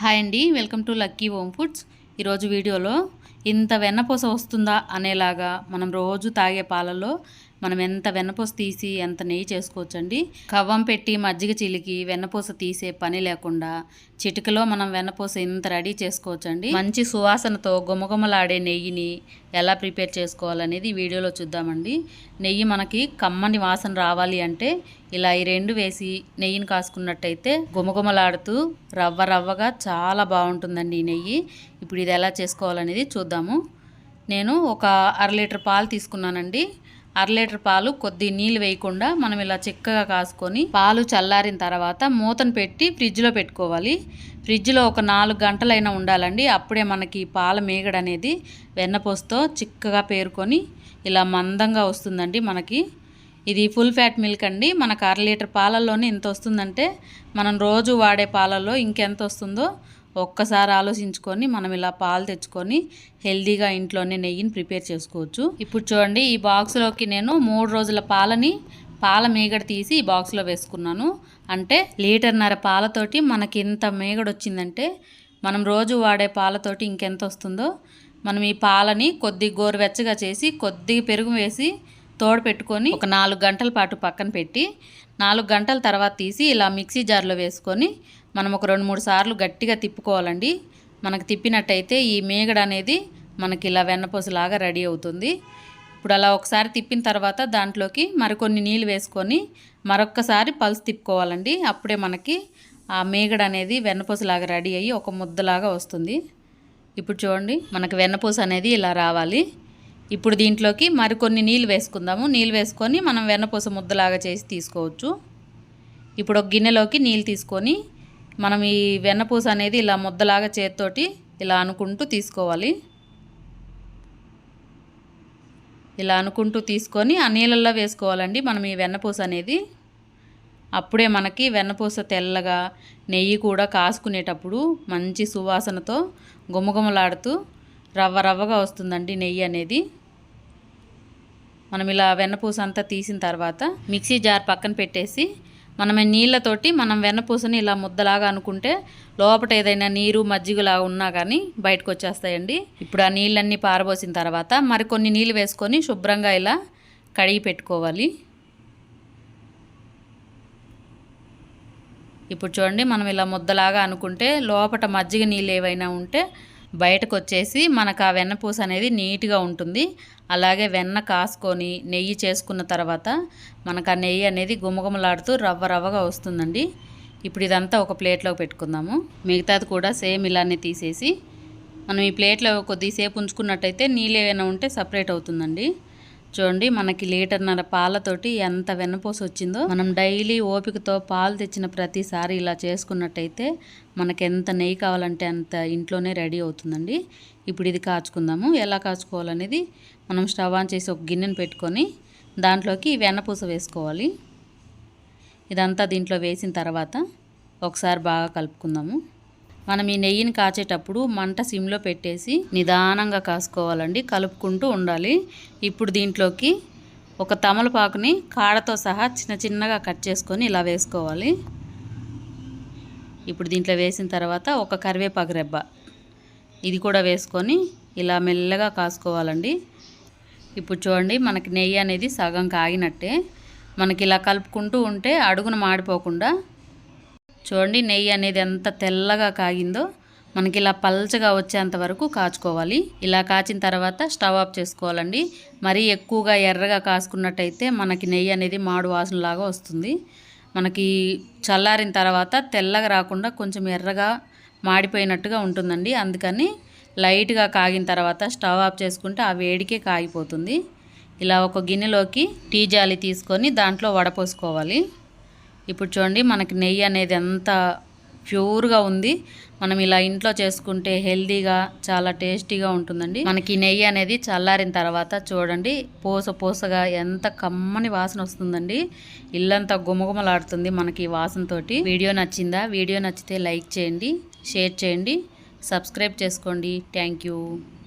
Hi అండి welcome to lucky home foods. ఈరోజు వీడియోలో ఇంత వెన్నపూస వస్తుందా అనేలాగా మనం రోజు తాగే పాలలో మనం ఎంత వెన్నపూస తీసి ఎంత నెయ్యి చేసుకోవచ్చండి? కవ్వం పెట్టి మజ్జిగ చిలికి వెన్నపూస తీసే పని లేకుండా చిటికలో మనం వెన్నపూస ఇంత రెడీ చేసుకోవచ్చండి. మంచి సువాసనతో గుమగుమలాడే నెయ్యిని ఎలా ప్రిపేర్ చేసుకోవాలనేది వీడియోలో చూద్దామండి. నెయ్యి మనకి కమ్మని వాసన రావాలి అంటే ఇలా ఈ రెండు వేసి నెయ్యిని కాసుకున్నట్టయితే గుమగుమలాడుతూ రవ్వ రవ్వగా చాలా బాగుంటుందండి ఈ నెయ్యి. ఇప్పుడు ఇది ఎలా చేసుకోవాలనేది చూద్దాము. నేను ఒక అర లీటర్ పాలు తీసుకున్నానండి. అర లీటర్ పాలు కొద్ది నీళ్ళు వేయకుండా మనం ఇలా చిక్కగా కాసుకొని పాలు చల్లారిన తర్వాత మూతను పెట్టి ఫ్రిడ్జ్లో పెట్టుకోవాలి. ఫ్రిడ్జ్లో ఒక నాలుగు గంటలైనా ఉండాలండి. అప్పుడే మనకి పాల మేగడ అనేది వెన్నపోస్తో చిక్కగా పేరుకొని ఇలా మందంగా వస్తుందండి మనకి. ఇది ఫుల్ ఫ్యాట్ మిల్క్ అండి. మనకు అర లీటర్ పాలల్లోనే ఇంత వస్తుందంటే మనం రోజు వాడే పాలల్లో ఇంకెంత వస్తుందో ఒక్కసారి ఆలోచించుకొని మనం ఇలా పాలు తెచ్చుకొని హెల్దీగా ఇంట్లోనే నెయ్యిని ప్రిపేర్ చేసుకోవచ్చు. ఇప్పుడు చూడండి ఈ బాక్స్లోకి నేను మూడు రోజుల పాలని పాల మేగడ తీసి ఈ బాక్స్లో వేసుకున్నాను. అంటే లీటర్న్నర పాలతోటి మనకి ఇంత మేగడ వచ్చిందంటే మనం రోజు వాడే పాలతోటి ఇంకెంత వస్తుందో మనం ఈ పాలని కొద్ది గోరువెచ్చగా చేసి కొద్దిగా పెరుగు వేసి తోడు పెట్టుకొని ఒక నాలుగు గంటల పాటు పక్కన పెట్టి నాలుగు గంటల తర్వాత తీసి ఇలా మిక్సీ జార్లో వేసుకొని మనం ఒక రెండు మూడు సార్లు గట్టిగా తిప్పుకోవాలండి. మనకు తిప్పినట్టయితే ఈ మేగడ అనేది మనకి ఇలా వెన్నపూసలాగా రెడీ అవుతుంది. ఇప్పుడు అలా ఒకసారి తిప్పిన తర్వాత దాంట్లోకి మరికొన్ని నీళ్ళు వేసుకొని మరొక్కసారి పల్స్ తిప్పుకోవాలండి. అప్పుడే మనకి ఆ మేగడ అనేది వెన్నపూసలాగా రెడీ అయ్యి ఒక ముద్దలాగా వస్తుంది. ఇప్పుడు చూడండి మనకు వెన్నపూస అనేది ఇలా రావాలి. ఇప్పుడు దీంట్లోకి మరికొన్ని నీళ్ళు వేసుకుందాము. నీళ్ళు వేసుకొని మనం వెన్నపూస ముద్దలాగా చేసి తీసుకోవచ్చు. ఇప్పుడు ఒక గిన్నెలోకి నీళ్ళు తీసుకొని మనం ఈ వెన్నపూస అనేది ఇలా ముద్దలాగా చేతితోటి ఇలా అనుకుంటూ తీసుకోవాలి. ఇలా అనుకుంటూ తీసుకొని ఆ నీళ్ళల్లో వేసుకోవాలండి మనం ఈ వెన్నపూస అనేది. అప్పుడే మనకి వెన్నపూస తెల్లగా నెయ్యి కూడా కాసుకునేటప్పుడు మంచి సువాసనతో గుమగుమలాడుతూ రవ్వ రవ్వగా వస్తుందండి నెయ్యి అనేది. మనం ఇలా వెన్నపూస అంతా తీసిన తర్వాత మిక్సీ జార్ పక్కన పెట్టేసి మనం నీళ్ళతోటి మనం వెన్నపూసని ఇలా ముద్దలాగా అనుకుంటే లోపల ఏదైనా నీరు మజ్జిగలా ఉన్నా కానీ బయటకు వచ్చేస్తాయండి ఇప్పుడు ఆ నీళ్ళన్నీ పారబోసిన తర్వాత మరికొన్ని నీళ్ళు వేసుకొని శుభ్రంగా ఇలా కడిగి పెట్టుకోవాలి. ఇప్పుడు చూడండి మనం ఇలా ముద్దలాగా అనుకుంటే లోపల మజ్జిగ నీళ్ళు ఏవైనా ఉంటే బయటకు వచ్చేసి మనకు ఆ వెన్నపూస అనేది నీట్గా ఉంటుంది. అలాగే వెన్న కాసుకొని నెయ్యి చేసుకున్న తర్వాత మనకు ఆ నెయ్యి అనేది గుమగుమలాడుతూ రవ్వ రవ్వగా వస్తుందండి. ఇప్పుడు ఇదంతా ఒక ప్లేట్లోకి పెట్టుకుందాము. మిగతాది కూడా సేమ్ ఇలానే తీసేసి మనం ఈ ప్లేట్లో కొద్దిసేపు ఉంచుకున్నట్టయితే నీళ్ళు ఏమైనా ఉంటే సపరేట్ అవుతుందండి. చూడండి మనకి లీటర్న్నర పాలతోటి ఎంత వెన్నపూస వచ్చిందో. మనం డైలీ ఓపికతో పాలు తెచ్చిన ప్రతిసారి ఇలా చేసుకున్నట్టయితే మనకి ఎంత నెయ్యి కావాలంటే అంత ఇంట్లోనే రెడీ అవుతుందండి. ఇప్పుడు ఇది కాచుకుందాము. ఎలా కాచుకోవాలనేది మనం స్టవ్ ఆన్ చేసి ఒక గిన్నెను పెట్టుకొని దాంట్లోకి వెన్నపూస వేసుకోవాలి. ఇదంతా దీంట్లో వేసిన తర్వాత ఒకసారి బాగా కలుపుకుందాము. మనం ఈ నెయ్యిని కాచేటప్పుడు మంట సిమ్లో పెట్టేసి నిదానంగా కాసుకోవాలండి. కలుపుకుంటూ ఉండాలి. ఇప్పుడు దీంట్లోకి ఒక తమలపాకుని కాడతో సహా చిన్న చిన్నగా కట్ చేసుకొని ఇలా వేసుకోవాలి. ఇప్పుడు దీంట్లో వేసిన తర్వాత ఒక కరివేపాకు రెబ్బ. ఇది కూడా వేసుకొని ఇలా మెల్లగా కాసుకోవాలండి. ఇప్పుడు చూడండి మనకి నెయ్యి అనేది సగం కాగినట్టే. మనకి ఇలా కలుపుకుంటూ ఉంటే అడుగున మాడిపోకుండా చూడండి నెయ్యి అనేది ఎంత తెల్లగా కాగిందో మనకి ఇలా పల్చగా వచ్చేంత వరకు కాచుకోవాలి. ఇలా కాచిన తర్వాత స్టవ్ ఆఫ్ చేసుకోవాలండి. మరీ ఎక్కువగా ఎర్రగా కాసుకున్నట్టయితే మనకి నెయ్యి అనేది మాడు వాసనలాగా వస్తుంది. మనకి చల్లారిన తర్వాత తెల్లగా రాకుండా కొంచెం ఎర్రగా మాడిపోయినట్టుగా ఉంటుందండి. అందుకని లైట్గా కాగిన తర్వాత స్టవ్ ఆఫ్ చేసుకుంటే ఆ వేడికే కాగిపోతుంది. ఇలా ఒక గిన్నెలోకి టీ జాలి తీసుకొని దాంట్లో వడపోసుకోవాలి. ఇప్పుడు చూడండి మనకి నెయ్యి అనేది ఎంత ప్యూర్గా ఉంది. మనం ఇలా ఇంట్లో చేసుకుంటే హెల్దీగా చాలా టేస్టీగా ఉంటుందండి. మనకి నెయ్యి అనేది చల్లారిన తర్వాత చూడండి పూస పూసగా ఎంత కమ్మని వాసన వస్తుందండి. ఇల్లంతా గుమగుమలాడుతుంది మనకి ఈ వాసనతోటి. వీడియో నచ్చిందా? వీడియో నచ్చితే లైక్ చేయండి షేర్ చేయండి సబ్స్క్రైబ్ చేసుకోండి. థ్యాంక్